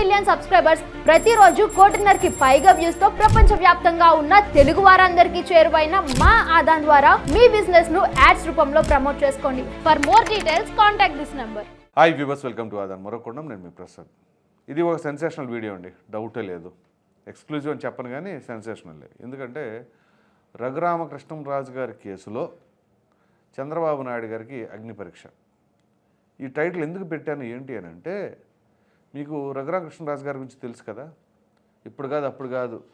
Million subscribers ప్రతిరోజు కోటిన్నరకి పైగా వ్యూస్తో ప్రపంచ వ్యాప్తంగా ఉన్న తెలుగు వారందరికీ చేరువైన మా ఆదాన్ ద్వారా మీ బిజినెస్ను యాడ్స్ రూపంలో ప్రమోట్ చేసుకోండి. For more details contact this number hi viewers welcome to Aadan మరొకడం నేను మీ ప్రసాద్. ఇది ఒక సెన్సేషనల్ వీడియో అండి. డౌటే లేదు. ఎక్స్క్లూజివ్ అని చెప్పను కానీ సెన్సేషనల్ ఎందుకంటే రఘురామకృష్ణంరాజు గారి కేసులో చంద్రబాబు నాయుడు గారికి అగ్ని పరీక్ష. ఈ టైటిల్ ఎందుకు పెట్టాను ఏంటి అని అంటే మీకు రఘురామకృష్ణరాజు గారి గురించి తెలుసు కదా? ఇప్పుడు కాదు అప్పుడు కాదు.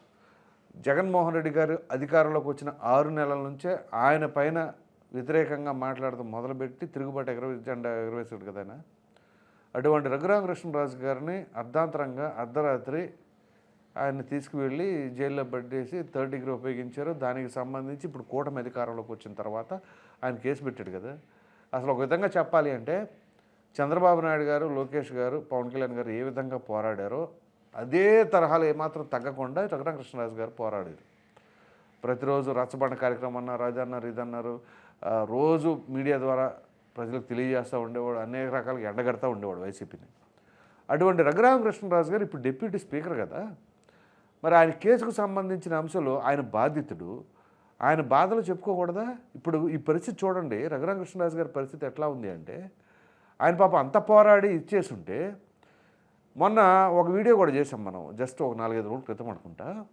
జగన్మోహన్ రెడ్డి గారు అధికారంలోకి వచ్చిన ఆరు నెలల నుంచే ఆయన పైన వ్యతిరేకంగా మాట్లాడడం మొదలుపెట్టి తిరుగుబాటు ఎగరవే జెండా ఎగరవేశాడు కదా ఆయన. అటువంటి రఘురామకృష్ణరాజు గారిని అర్ధాంతరంగా అర్ధరాత్రి ఆయన్ని తీసుకువెళ్ళి జైల్లో పట్టేసి థర్డ్ డిగ్రీ ఉపయోగించారు. దానికి సంబంధించి ఇప్పుడు కూటమి అధికారంలోకి వచ్చిన తర్వాత ఆయన కేసు పెట్టాడు కదా. అసలు ఒక విధంగా చెప్పాలి అంటే చంద్రబాబు నాయుడు గారు లోకేష్ గారు పవన్ కళ్యాణ్ గారు ఏ విధంగా పోరాడారో అదే తరహాలో ఏమాత్రం తగ్గకుండా రఘురామకృష్ణరాజు గారు పోరాడారు. ప్రతిరోజు రచ్చబండ కార్యక్రమం అన్నారు అది అన్నారు ఇది అన్నారు రోజు మీడియా ద్వారా ప్రజలకు తెలియజేస్తూ ఉండేవాడు అనేక రకాలుగా ఎండగడతా ఉండేవాడు వైసీపీని. అటువంటి రఘురామకృష్ణరాజు గారు ఇప్పుడు డిప్యూటీ స్పీకర్ కదా. మరి ఆయన కేసుకు సంబంధించిన అంశాలు ఆయన బాధితుడు. ఆయన బాధలు చెప్పుకోకూడదా? ఇప్పుడు ఈ పరిస్థితి చూడండి రఘురామకృష్ణరాజు గారి పరిస్థితి ఎట్లా ఉంది అంటే ఆయన పాప అంత పోరాడి ఇచ్చేసుంటే మొన్న ఒక వీడియో కూడా చేసాం మనం జస్ట్ ఒక నాలుగైదు రోజుల క్రితం అనుకుంటా.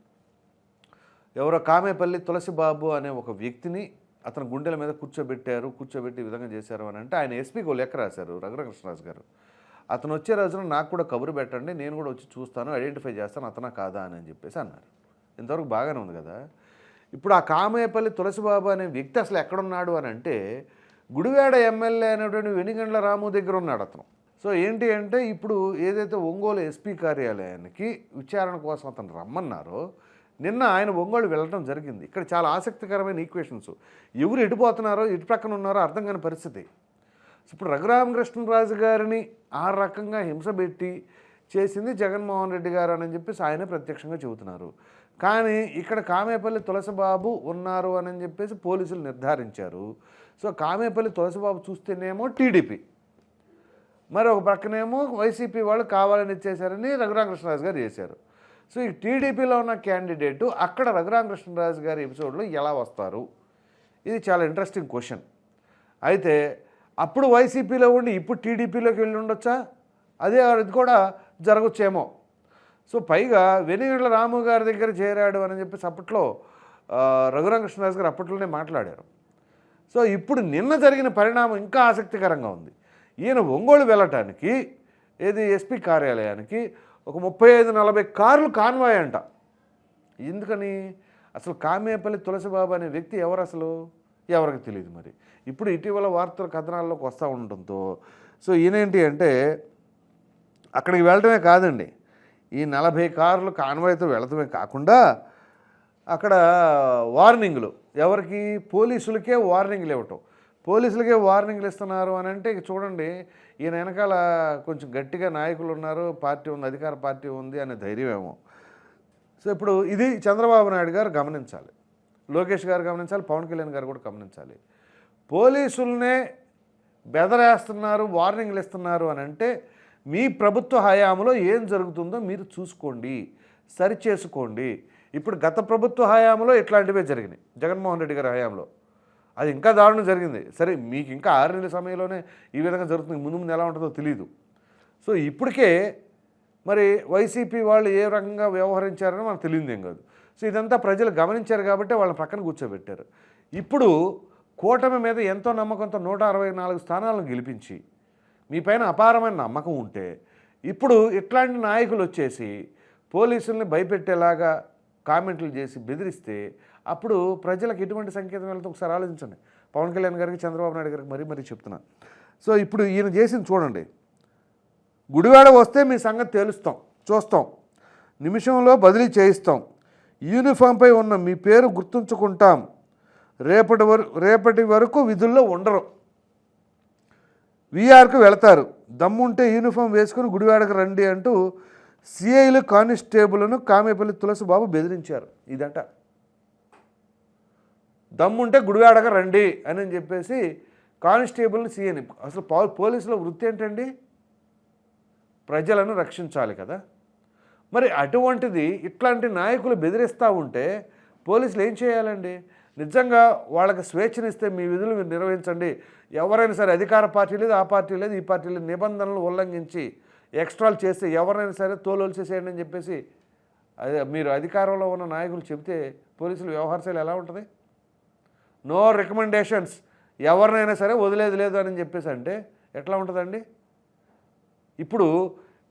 ఎవరో కామేపల్లి తులసిబాబు అనే ఒక వ్యక్తిని అతను గుండెల మీద కూర్చోబెట్టారు కూర్చోబెట్టి ఈ విధంగా చేశారు అని అంటే ఆయన ఎస్పీకి ఒక లెక్క రాశారు రఘురకృష్ణరాజు గారు. అతను వచ్చే రోజున నాకు కూడా కబురు పెట్టండి నేను కూడా వచ్చి చూస్తాను ఐడెంటిఫై చేస్తాను అతనా కాదా అని అని చెప్పేసి అన్నారు. ఇంతవరకు బాగానే ఉంది కదా. ఇప్పుడు ఆ కామేపల్లి తులసిబాబు అనే వ్యక్తి అసలు ఎక్కడున్నాడు అని అంటే గుడివాడ ఎమ్మెల్యే అనేటువంటి వెనుగండ్ల రాము దగ్గర ఉన్నాడు అతను. సో ఏంటి అంటే ఇప్పుడు ఏదైతే ఒంగోలు ఎస్పీ కార్యాలయానికి విచారణ కోసం అతను రమ్మన్నారో నిన్న ఆయన ఒంగోలు వెళ్ళడం జరిగింది. ఇక్కడ చాలా ఆసక్తికరమైన ఈక్వేషన్స్. ఎవరు ఎటుపోతున్నారో ఇటు ప్రక్కన ఉన్నారో అర్థం కాని పరిస్థితి. ఇప్పుడు రఘురామకృష్ణరాజు గారిని ఆ రకంగా హింస పెట్టి చేసింది జగన్మోహన్ రెడ్డి గారు అని చెప్పేసి ఆయన ప్రత్యక్షంగా చెబుతున్నారు. కానీ ఇక్కడ కామేపల్లి తులసిబాబు ఉన్నారు అని చెప్పేసి పోలీసులు నిర్ధారించారు. సో కామేపల్లి తులసిబాబు చూస్తేనేమో టీడీపీ. మరి ఒక పక్కనేమో వైసీపీ వాళ్ళు కావాలని ఇచ్చేశారని రఘురామకృష్ణరాజు గారు చేశారు. సో ఈ టీడీపీలో ఉన్న క్యాండిడేటు అక్కడ రఘురామకృష్ణరాజు గారి ఎపిసోడ్లో ఎలా వస్తారు? ఇది చాలా ఇంట్రెస్టింగ్ క్వశ్చన్. అయితే అప్పుడు వైసీపీలో ఉండి ఇప్పుడు టీడీపీలోకి వెళ్ళి ఉండొచ్చా? అదే అది కూడా జరగచ్చేమో. సో పైగా వెనిగండ్ల రాము గారి దగ్గర చేరాడు అని చెప్పేసి అప్పట్లో రఘురామకృష్ణదాస్ గారు అప్పట్లోనే మాట్లాడారు. సో ఇప్పుడు నిన్న జరిగిన పరిణామం ఇంకా ఆసక్తికరంగా ఉంది. ఈయన ఒంగోలు వెళ్ళటానికి ఏది ఎస్పీ కార్యాలయానికి ఒక ముప్పై ఐదు నలభై కార్లు కాన్వాయ్ అంట. ఎందుకని? అసలు కామేపల్లి తులసిబాబు అనే వ్యక్తి ఎవరు అసలు? ఎవరికి తెలియదు మరి. ఇప్పుడు ఇటీవల వార్తల కథనాల్లోకి వస్తూ ఉండటంతో సో ఈయనేంటి అంటే అక్కడికి వెళ్ళటమే కాదండి. ఈ నలభై కార్లు కాన్వాయ్తో వెళ్ళటమే కాకుండా అక్కడ వార్నింగ్లు. ఎవరికి? పోలీసులకే వార్నింగ్లు ఇవ్వటం. పోలీసులకే వార్నింగ్లు ఇస్తున్నారు అని అంటే ఇక చూడండి ఈయన వెనకాల కొంచెం గట్టిగా నాయకులు ఉన్నారు పార్టీ ఉంది అధికార పార్టీ ఉంది అనే ధైర్యం ఏమో సో ఇప్పుడు ఇది చంద్రబాబు నాయుడు గారు గమనించాలి. లోకేష్ గారు గమనించాలి పవన్ కళ్యాణ్ గారు కూడా గమనించాలి. పోలీసులనే బెదరేస్తున్నారు వార్నింగ్లు ఇస్తున్నారు అని అంటే మీ ప్రభుత్వ హయాంలో ఏం జరుగుతుందో మీరు చూసుకోండి సరిచేసుకోండి. ఇప్పుడు గత ప్రభుత్వ హయాంలో ఇట్లాంటివే జరిగినాయి. జగన్మోహన్ రెడ్డి గారి హయాంలో. అది ఇంకా దారుణం జరిగింది. సరే మీకు ఇంకా ఆరు నెలల సమయంలోనే ఈ విధంగా జరుగుతుంది. ముందు ముందు ఎలా ఉంటుందో తెలియదు సో ఇప్పటికే మరి వైసీపీ వాళ్ళు ఏ రకంగా వ్యవహరించారని మనకు తెలియదు ఏం కాదు. సో ఇదంతా ప్రజలు గమనించారు కాబట్టి వాళ్ళ పక్కన కూర్చోబెట్టారు. ఇప్పుడు కూటమి మీద ఎంతో నమ్మకంతో నూట అరవై నాలుగు స్థానాలను గెలిపించి మీ పైన అపారమైన నమ్మకం ఉంటే ఇప్పుడు ఇట్లాంటి నాయకులు వచ్చేసి పోలీసుల్ని భయపెట్టేలాగా కామెంట్లు చేసి బెదిరిస్తే అప్పుడు ప్రజలకు ఎటువంటి సంకేతం వెళ్తే ఒకసారి ఆలోచించండి. పవన్ కళ్యాణ్ గారికి చంద్రబాబు నాయుడు గారికి మరీ మరీ చెప్తున్నా. సో ఇప్పుడు ఈయన చేసింది చూడండి. గుడివాడ వస్తే మీ సంగతి తేలుస్తాం చూస్తాం. నిమిషంలో బదిలీ చేయిస్తాం. యూనిఫామ్పై ఉన్న మీ పేరు గుర్తుంచుకుంటాం. రేపటి వరకు రేపటి వరకు విధుల్లో ఉండరు. వీఆర్కు వెళతారు. దమ్ముంటే యూనిఫామ్ వేసుకుని గుడివాడకు రండి అంటూ సిఐలు కానిస్టేబుల్ను కామేపల్లి తులసిబాబు బెదిరించారు. ఇదట. దమ్ముంటే గుడివాడక రండి అని చెప్పేసి కానిస్టేబుల్ని సీఎని అసలు పోలీసుల వృత్తి ఏంటండి? ప్రజలను రక్షించాలి కదా. మరి అటువంటిది ఇట్లాంటి నాయకులు బెదిరిస్తూ ఉంటే పోలీసులు ఏం చేయాలండి? నిజంగా వాళ్ళకి స్వేచ్ఛనిస్తే మీ విధులు మీరు నిర్వహించండి. ఎవరైనా సరే అధికార పార్టీ లేదు ఆ పార్టీ లేదు ఈ పార్టీ లేదు నిబంధనలు ఉల్లంఘించి ఎక్స్ట్రాలు చేస్తే ఎవరైనా సరే తోలు చేసేయండి అని చెప్పేసి అదే మీరు అధికారంలో ఉన్న నాయకులు చెబితే పోలీసులు వ్యవహారశైలి ఎలా ఉంటుంది? No recommendations. ఎవరినైనా సరే వదిలేదు లేదు అని చెప్పేసి అంటే ఎట్లా ఉంటుందండి? ఇప్పుడు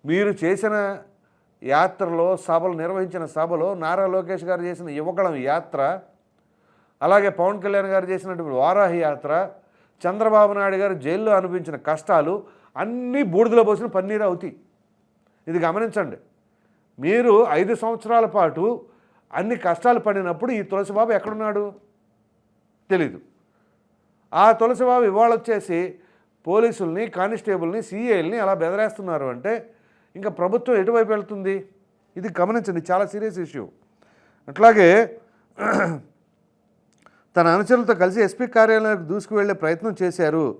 మీరు చేసిన యాత్రలో సభలు నిర్వహించిన సభలో నారా లోకేష్ గారు చేసిన యువగళం యాత్ర అలాగే పవన్ కళ్యాణ్ గారు చేసినటువంటి వారాహి యాత్ర చంద్రబాబు నాయుడు గారు జైల్లో అనిపించిన కష్టాలు అన్నీ బూడిదలో పోసిన పన్నీరు అవుతాయి. ఇది గమనించండి. మీరు ఐదు సంవత్సరాల పాటు అన్ని కష్టాలు పడినప్పుడు ఈ తులసిబాబు ఎక్కడున్నాడు? తెలీదు. ఆ తులసిబాబు ఇవాళ వచ్చేసి పోలీసుల్ని కానిస్టేబుల్ని సీఏల్ని అలా బెదరేస్తున్నారు అంటే ఇంకా ప్రభుత్వం ఎటువైపు వెళ్తుంది? ఇది గమనించండి. చాలా సీరియస్ ఇష్యూ. అట్లాగే తన అనుచరులతో కలిసి ఎస్పీ కార్యాలయానికి దూసుకువెళ్ళే ప్రయత్నం చేశారు.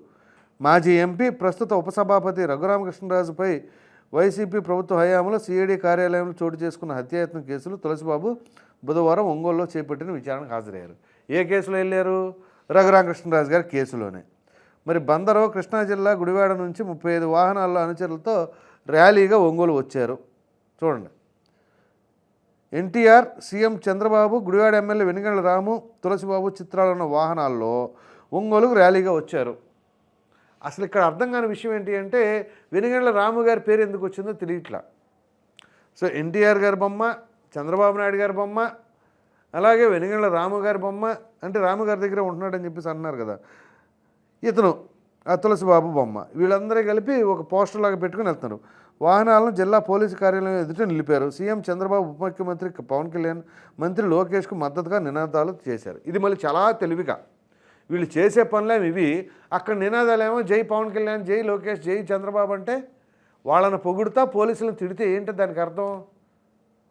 మాజీ ఎంపీ ప్రస్తుత ఉపసభాపతి రఘురామకృష్ణరాజుపై వైసీపీ ప్రభుత్వ హయాంలో సిఐడి కార్యాలయంలో చోటు చేసుకున్న హత్యాయత్నం కేసులు తులసిబాబు బుధవారం ఒంగోలులో చేపట్టిన విచారణకు హాజరయ్యారు. ఏ కేసులో వెళ్ళారు? రఘురామకృష్ణరాజు గారి కేసులోనే. మరి బందరు కృష్ణా జిల్లా గుడివాడ నుంచి ముప్పై ఐదు వాహనాల్లో అనుచరులతో ర్యాలీగా ఒంగోలు వచ్చారు. చూడండి. NTR CM Chandrababu Gudivada MLA Venigandla Ramu Tulasibabu చిత్రాలున్న వాహనాల్లో ఒంగోలుకు ర్యాలీగా వచ్చారు. అసలు ఇక్కడ అర్థం కాని విషయం ఏంటి అంటే వెనుగండ్ల రాము గారి పేరు ఎందుకు వచ్చిందో తెలియట్లా. సో ఎన్టీఆర్ గారి బొమ్మ చంద్రబాబు నాయుడు గారి బొమ్మ అలాగే వెనుగండ్ల రాము గారి బొమ్మ అంటే రాము గారి దగ్గర ఉంటున్నాడని చెప్పేసి అన్నారు కదా. ఇతను ఆ తులసిబాబు బొమ్మ. వీళ్ళందరూ కలిపి ఒక పోస్టర్ లాగా పెట్టుకుని వెళ్తున్నారు. వాహనాలను జిల్లా పోలీసు కార్యాలయం ఎదుట నిలిపారు. సీఎం చంద్రబాబు ఉప ముఖ్యమంత్రి పవన్ కళ్యాణ్ మంత్రి లోకేష్కు మద్దతుగా నినాదాలు చేశారు. ఇది మళ్ళీ చాలా తెలివిగా. వీళ్ళు చేసే పనులేమి ఇవి? అక్కడ నినాదాలేమో జై పవన్ కళ్యాణ్ జై లోకేష్ జై చంద్రబాబు అంటే వాళ్ళని పొగుడుతా పోలీసులను తిడితే ఏంటి దానికి అర్థం?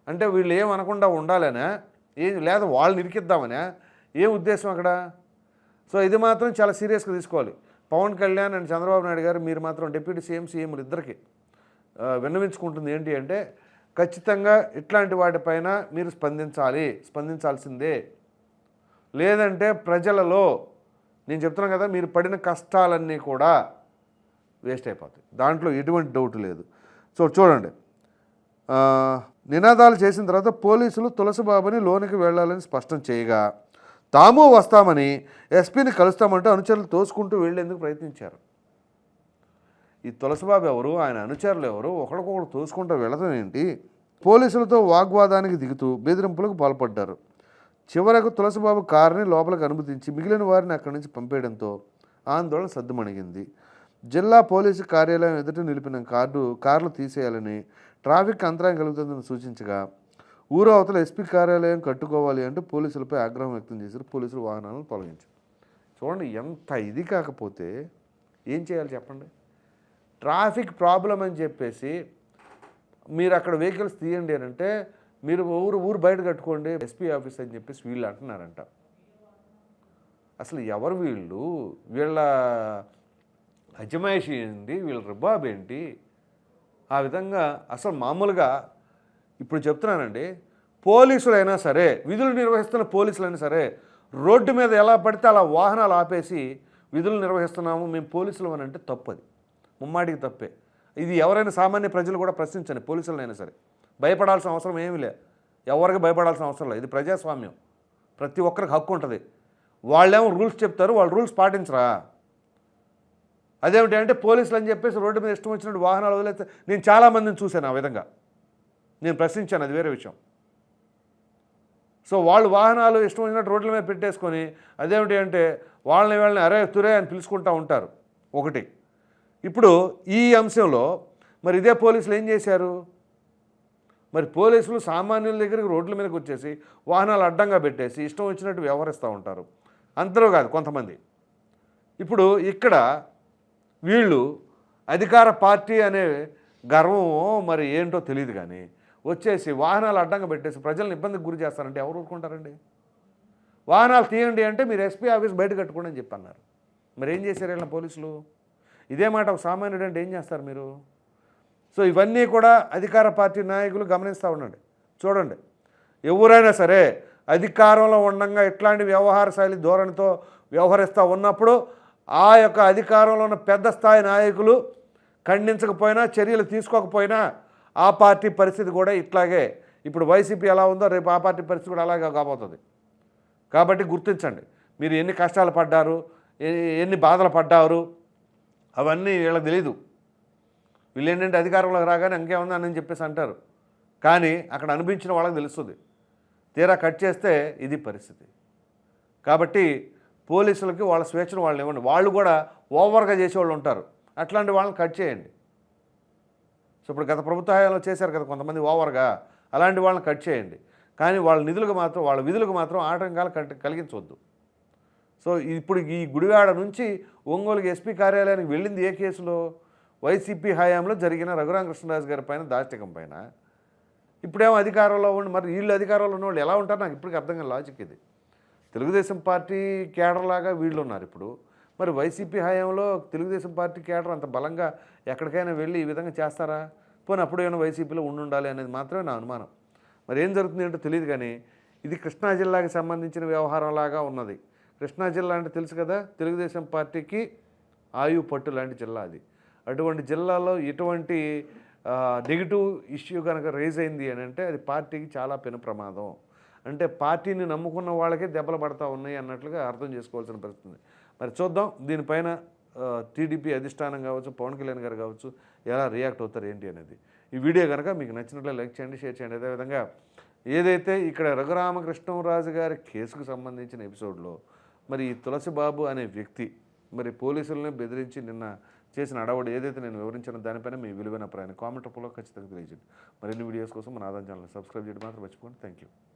అంటే వీళ్ళు ఏం అనకుండా ఏం లేదా వాళ్ళని ఇరికిద్దామనే? ఏం ఉద్దేశం అక్కడ? సో ఇది మాత్రం చాలా సీరియస్గా తీసుకోవాలి. పవన్ కళ్యాణ్ అండ్ చంద్రబాబు నాయుడు గారు మీరు మాత్రం డిప్యూటీ సీఎం సీఎంలు ఇద్దరికి విన్నవించుకుంటుంది ఏంటి అంటే ఖచ్చితంగా ఇట్లాంటి వాటిపైన మీరు స్పందించాలి స్పందించాల్సిందే. లేదంటే ప్రజలలో నేను చెప్తున్నాను కదా మీరు పడిన కష్టాలన్నీ కూడా వేస్ట్ అయిపోతాయి. దాంట్లో ఎటువంటి డౌట్ లేదు. సో చూడండి నినాదాలు చేసిన తర్వాత పోలీసులు తులసిబాబుని లోనికి వెళ్ళాలని స్పష్టం చేయగా తాము వస్తామని ఎస్పీని కలుస్తామంటూ అనుచరులు తోసుకుంటూ వెళ్ళేందుకు ప్రయత్నించారు. ఈ తులసిబాబు ఎవరు? ఆయన అనుచరులు ఎవరు? ఒకరికొకరు తోసుకుంటూ వెళ్ళడం ఏంటి? పోలీసులతో వాగ్వాదానికి దిగుతూ బెదిరింపులకు పాల్పడ్డారు. చివరకు తులసిబాబు కారుని లోపలికి అనుమతించి మిగిలిన వారిని అక్కడి నుంచి పంపేయడంతో ఆందోళన సద్దుమణిగింది. జిల్లా పోలీసు కార్యాలయం ఎదుట నిలిపిన కార్డు కార్లు తీసేయాలని ట్రాఫిక్ అంతరాయం కలుగుతుందని సూచించగా ఊరు అవతల ఎస్పీ కార్యాలయం కట్టుకోవాలి అంటే పోలీసులపై ఆగ్రహం వ్యక్తం చేశారు. పోలీసులు వాహనాలను తొలగించారు. చూడండి ఎంత ఇది కాకపోతే ఏం చేయాలి చెప్పండి? ట్రాఫిక్ ప్రాబ్లం అని చెప్పేసి మీరు అక్కడ వెహికల్స్ తీయండి అని అంటే మీరు ఊరు ఊరు బయట కట్టుకోండి ఎస్పీ ఆఫీస్ అని చెప్పేసి వీళ్ళు అంటున్నారంట. అసలు ఎవరు వీళ్ళు? వీళ్ళ అజమాయిషి ఏంటి? వీళ్ళ రుబాబ్ ఏంటి? ఆ విధంగా అసలు మామూలుగా ఇప్పుడు చెప్తున్నానండి పోలీసులైనా సరే విధులు నిర్వహిస్తున్న పోలీసులైనా సరే రోడ్డు మీద ఎలా పడితే అలా వాహనాలు ఆపేసి విధులు నిర్వహిస్తున్నాము మేము పోలీసులు అని అంటే తప్పది. ముమ్మాటికి తప్పే. ఇది ఎవరైనా సామాన్య ప్రజలు కూడా ప్రశ్నించండి పోలీసులైనా సరే. భయపడాల్సిన అవసరం ఏమీ లే. ఎవరికి భయపడాల్సిన అవసరం లేదు. ఇది ప్రజాస్వామ్యం. ప్రతి ఒక్కరికి హక్కు ఉంటుంది. వాళ్ళేమో రూల్స్ చెప్తారు వాళ్ళు రూల్స్ పాటించరా? అదేమిటంటే పోలీసులు అని చెప్పేసి రోడ్డు మీద ఇష్టం వచ్చినట్టు వాహనాలు వదిలేస్తే నేను చాలామందిని చూశాను ఆ విధంగా. నేను ప్రశ్నించాను అది వేరే విషయం. సో వాళ్ళు వాహనాలు ఇష్టం వచ్చినట్టు రోడ్ల మీద పెట్టేసుకొని అదేమిటి అంటే వాళ్ళని వాళ్ళని అరే తురే అని పిలుచుకుంటూ ఉంటారు. ఒకటి. ఇప్పుడు ఈ అంశంలో మరి ఇదే పోలీసులు ఏం చేశారు? మరి పోలీసులు సామాన్యుల దగ్గరికి రోడ్ల మీదకి వచ్చేసి వాహనాలు అడ్డంగా పెట్టేసి ఇష్టం వచ్చినట్టు వ్యవహరిస్తూ ఉంటారు. అందరూ కాదు కొంతమంది. ఇప్పుడు ఇక్కడ వీళ్ళు అధికార పార్టీ అనే గర్వం మరి ఏంటో తెలియదు కానీ వచ్చేసి వాహనాలు అడ్డంగా పెట్టేసి ప్రజలను ఇబ్బందికి గురి చేస్తారంటే ఎవరు ఊరుకుంటారండి? వాహనాలు తీయండి అంటే మీరు ఎస్పీ ఆఫీస్ బయట కట్టుకోండి అని చెప్పన్నారు. మరి ఏం చేశారు వెళ్ళిన పోలీసులు? ఇదే మాట ఒక సామాన్యుడు అంటే ఏం చేస్తారు మీరు? సో ఇవన్నీ కూడా అధికార పార్టీ నాయకులు గమనిస్తూ ఉండండి. చూడండి. ఎవరైనా సరే అధికారంలో ఉండగా ఇట్లాంటి వ్యవహార శైలి ధోరణితో వ్యవహరిస్తూ ఉన్నప్పుడు ఆ యొక్క అధికారంలో ఉన్న పెద్ద స్థాయి నాయకులు ఖండించకపోయినా చర్యలు తీసుకోకపోయినా ఆ పార్టీ పరిస్థితి కూడా ఇట్లాగే. ఇప్పుడు వైసీపీ ఎలా ఉందో రేపు ఆ పార్టీ పరిస్థితి కూడా అలాగే కాబోతుంది. కాబట్టి గుర్తించండి. మీరు ఎన్ని కష్టాలు పడ్డారు ఎన్ని బాధలు పడ్డారు అవన్నీ వీళ్ళకి తెలీదు. వీళ్ళు ఏంటంటే అధికారంలోకి రాగానే ఇంకేముంది అని చెప్పేసి అంటారు. కానీ అక్కడ అనిపించిన వాళ్ళకి తెలుస్తుంది. తీరా కట్ చేస్తే ఇది పరిస్థితి. కాబట్టి పోలీసులకి వాళ్ళ స్వేచ్ఛను వాళ్ళని ఇవ్వండి. వాళ్ళు కూడా ఓవర్గా చేసేవాళ్ళు ఉంటారు. అట్లాంటి వాళ్ళని కట్ చేయండి. సో ఇప్పుడు గత ప్రభుత్వ హయాంలో చేశారు కదా కొంతమంది ఓవర్గా అలాంటి వాళ్ళని కట్ చేయండి. కానీ వాళ్ళ నిధులకు మాత్రం వాళ్ళ విధులకు మాత్రం ఆటంకాలు కట్ కలిగించవద్దు. సో ఇప్పుడు ఈ గుడివాడ నుంచి ఒంగోలుకి ఎస్పీ కార్యాలయానికి వెళ్ళింది ఏ కేసులో? వైసీపీ హయాంలో జరిగిన రఘురామకృష్ణరాజు గారి పైన దాష్టికం పైన. ఇప్పుడేమో అధికారంలో ఉండి మరి వీళ్ళు అధికారంలో ఉన్న వాళ్ళు ఎలా ఉంటారు? నాకు ఇప్పటికి అర్థం కాని లాజిక్ ఇది. తెలుగుదేశం పార్టీ కేడర్ లాగా వీళ్ళు ఉన్నారు ఇప్పుడు. మరి వైసీపీ హయాంలో తెలుగుదేశం పార్టీ కేడర్ అంత బలంగా ఎక్కడికైనా వెళ్ళి ఈ విధంగా చేస్తారా? పోనీ అప్పుడు ఏమైనా వైసీపీలో ఉండి ఉండాలి అనేది మాత్రమే నా అనుమానం. మరి ఏం జరుగుతుంది ఏంటో తెలియదు కానీ ఇది కృష్ణా జిల్లాకి సంబంధించిన వ్యవహారం లాగా ఉన్నది. కృష్ణా జిల్లా అంటే తెలుసు కదా తెలుగుదేశం పార్టీకి ఆయు పట్టు లాంటి జిల్లా అది. అటువంటి జిల్లాలో ఎటువంటి నెగిటివ్ ఇష్యూ కనుక రైజ్ అయింది అని అంటే అది పార్టీకి చాలా పెను ప్రమాదం. అంటే పార్టీని నమ్ముకున్న వాళ్ళకే దెబ్బలు పడతా ఉన్నాయి అన్నట్లుగా అర్థం చేసుకోవాల్సిన పరిస్థితి మరి చూద్దాం. దీనిపైన టీడీపీ అధిష్టానం కావచ్చు పవన్ కళ్యాణ్ గారు కావచ్చు ఎలా రియాక్ట్ అవుతారు ఏంటి అనేది. ఈ వీడియో కనుక మీకు నచ్చినట్లు లైక్ చేయండి షేర్ చేయండి. అదేవిధంగా ఏదైతే ఇక్కడ రఘురామకృష్ణరాజు గారి కేసుకు సంబంధించిన ఎపిసోడ్లో మరి ఈ తులసిబాబు అనే వ్యక్తి మరి పోలీసుల్ని బెదిరించి నిన్న చేసిన అడవుడు ఏదైతే నేను వివరించిన దానిపైన మీ విలువైన అభిప్రాయాన్ని కామెంట్ రూపంలో ఖచ్చితంగా తెలియజేయండి. మరిన్ని వీడియోస్ కోసం మన ఆదాయం ఛానల్ సబ్స్క్రైబ్ చేయడం మాత్రం మర్చిపోండి థ్యాంక్ యూ